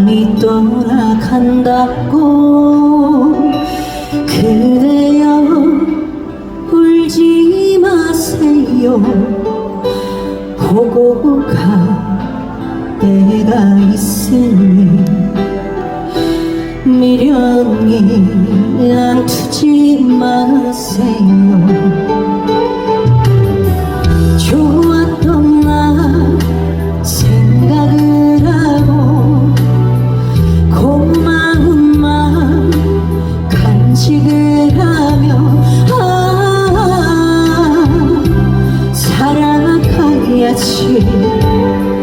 사람이 떠나간다고 그대여 울지 마세요. 보고 갈 때가 있으니 么快乐去？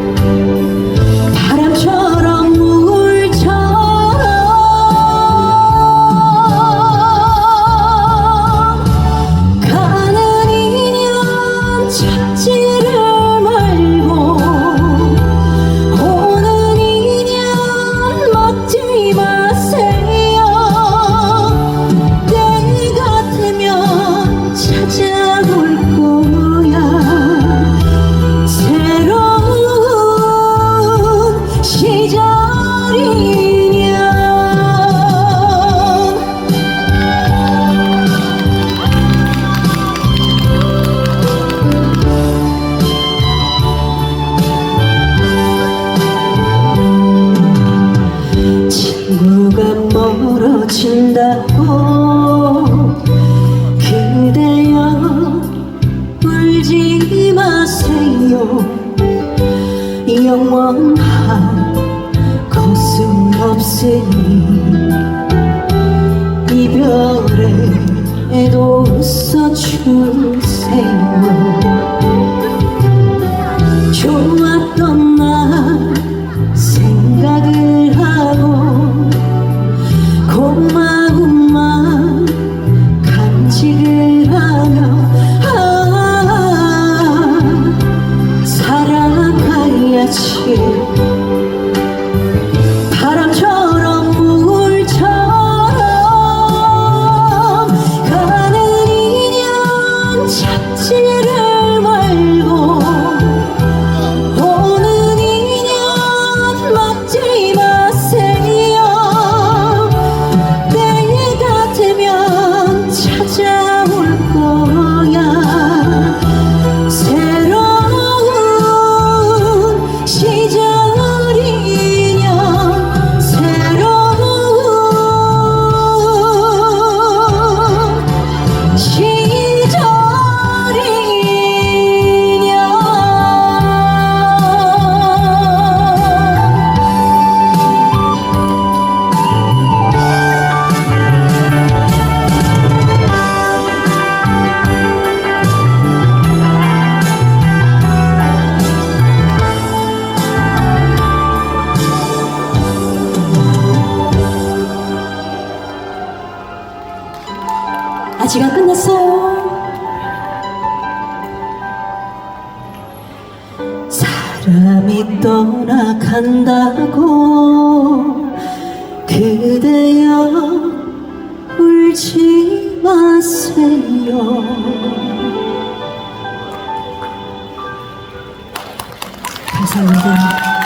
영원한 것은 없으니 이별에도 웃어주세요 주세요. 사람이 떠나간다고 그대여 울지 마세요. 감사합니다.